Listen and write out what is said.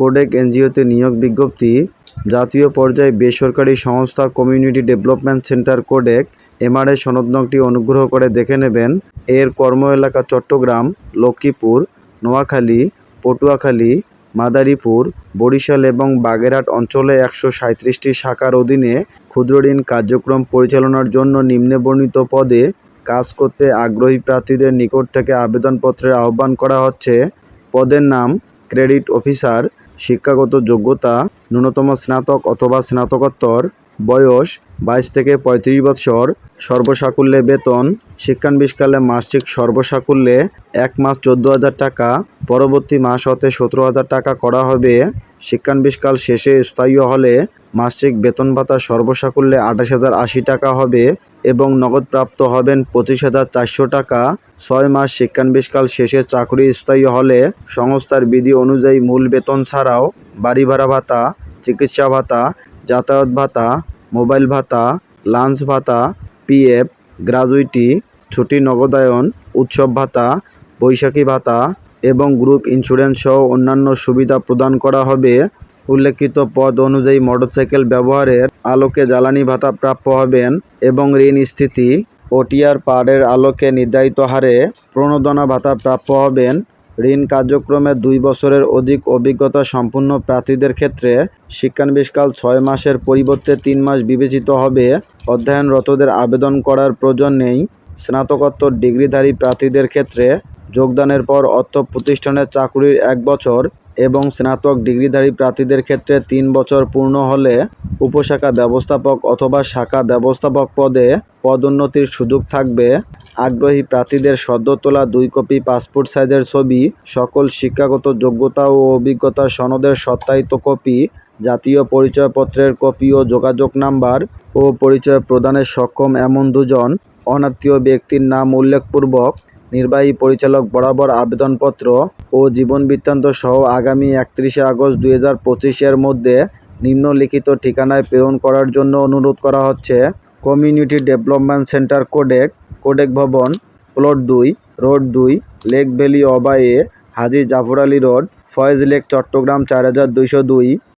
Codec এনজিওতে নিয়োগ বিজ্ঞপ্তি, জাতীয় পর্যায়ে বেসরকারি সংস্থা কমিউনিটি ডেভেলপমেন্ট সেন্টার কোডেক এমআরএ সনদ নংটি অনুগ্রহ করে দেখে নেবেন। এর কর্ম এলাকা চট্টগ্রাম, লক্ষ্মীপুর, নোয়াখালী, পটুয়াখালী, মাদারীপুর, বরিশাল এবং বাগেরহাট অঞ্চলে একশো সাঁইত্রিশটি শাখার অধীনে ক্ষুদ্রঋণ কার্যক্রম পরিচালনার জন্য নিম্নে বর্ণিত পদে কাজ করতে আগ্রহী প্রার্থীদের নিকট থেকে আবেদনপত্রের আহ্বান করা হচ্ছে। পদের নাম ক্রেডিট অফিসার শিক্ষাগত যোগ্যতা ন্যূনতম স্নাতক অথবা স্নাতকোত্তর বয়স বাইশ থেকে পঁয়ত্রিশ বৎসর। সর্বসাকুল্যে বেতন। শিক্ষানবিশকালে মাসিক সর্বসাকুল্যে এক মাস চোদ্দ হাজার টাকা। পরবর্তী মাস হতে সতেরো হাজার টাকা করা হবে। শিক্ষানবিশকাল শেষে স্থায়ী হলে মাসিক বেতন ভাতা সর্বসাকুল্যে আঠাশ হাজার আশি টাকা হবে এবং নগদপ্রাপ্ত হবেন পঁচিশ হাজার চারশো টাকা। ছয় মাস শিক্ষানবিশকাল শেষে চাকরি স্থায়ী হলে সংস্থার বিধি অনুযায়ী মূল বেতন ছাড়াও বাড়ি ভাড়া ভাতা, চিকিৎসা ভাতা যাতায়াত ভাতা, মোবাইল ভাতা, লাঞ্চ ভাতা, পিএফ, গ্রাজুইটি, ছুটি, নগদায়ন, উৎসব ভাতা, বৈশাখী ভাতা এবং গ্রুপ ইন্স্যুরেন্স সহ অন্যান্য সুবিধা প্রদান করা হবে। উল্লেখিত পদ অনুযায়ী মোটরসাইকেল ব্যবহারের আলোকে জ্বালানি ভাতা প্রাপ্য হবেন এবং ঋণ স্থিতি ওটিআর পারের আলোকে নির্ধারিত হারে প্রণোদনা ভাতা প্রাপ্য হবেন। ঋণ কার্যক্রমে দুই বছরের অধিক অভিজ্ঞতা সম্পন্ন প্রার্থীদের ক্ষেত্রে শিক্ষানবিশকাল ছয় মাসের পরিবর্তে তিন মাস বিবেচিত হবে। অধ্যয়নরতদের আবেদন করার প্রয়োজন নেই। স্নাতকোত্তর ডিগ্রিধারী প্রার্থীদের ক্ষেত্রে যোগদানের পর অর্থ প্রতিষ্ঠানের চাকুরির এক বছর এবং স্নাতক ডিগ্রিধারী প্রার্থীদের ক্ষেত্রে তিন বছর পূর্ণ হলে উপশাখা ব্যবস্থাপক অথবা শাখা ব্যবস্থাপক পদে পদোন্নতির সুযোগ থাকবে। আগ্রহী প্রার্থীদের সদ্য তোলা দুই কপি পাসপোর্ট সাইজের ছবি, সকল শিক্ষাগত যোগ্যতা ও অভিজ্ঞতা সনদের সত্যায়িত কপি, জাতীয় পরিচয়পত্রের কপি ও যোগাযোগ নাম্বার ও পরিচয় প্রদানে সক্ষম এমন দুজন অনাত্মীয় ব্যক্তির নাম উল্লেখপূর্বক নির্বাহী পরিচালক বরাবর আবেদনপত্র ও জীবন বৃত্তান্ত সহ আগামী একত্রিশে আগস্ট দুই পঁচিশের মধ্যে নিম্নলিখিত ঠিকানায় প্রেরণ করার জন্য অনুরোধ করা হচ্ছে। Community development centre codec codec ভবন, প্লট দুই, রোড দুই, লেক ভ্যালি অবায়ে হাজী জাফর আলী রোড, ফয়েজ লেক, চট্টগ্রাম চার হাজার দুইশো দুই।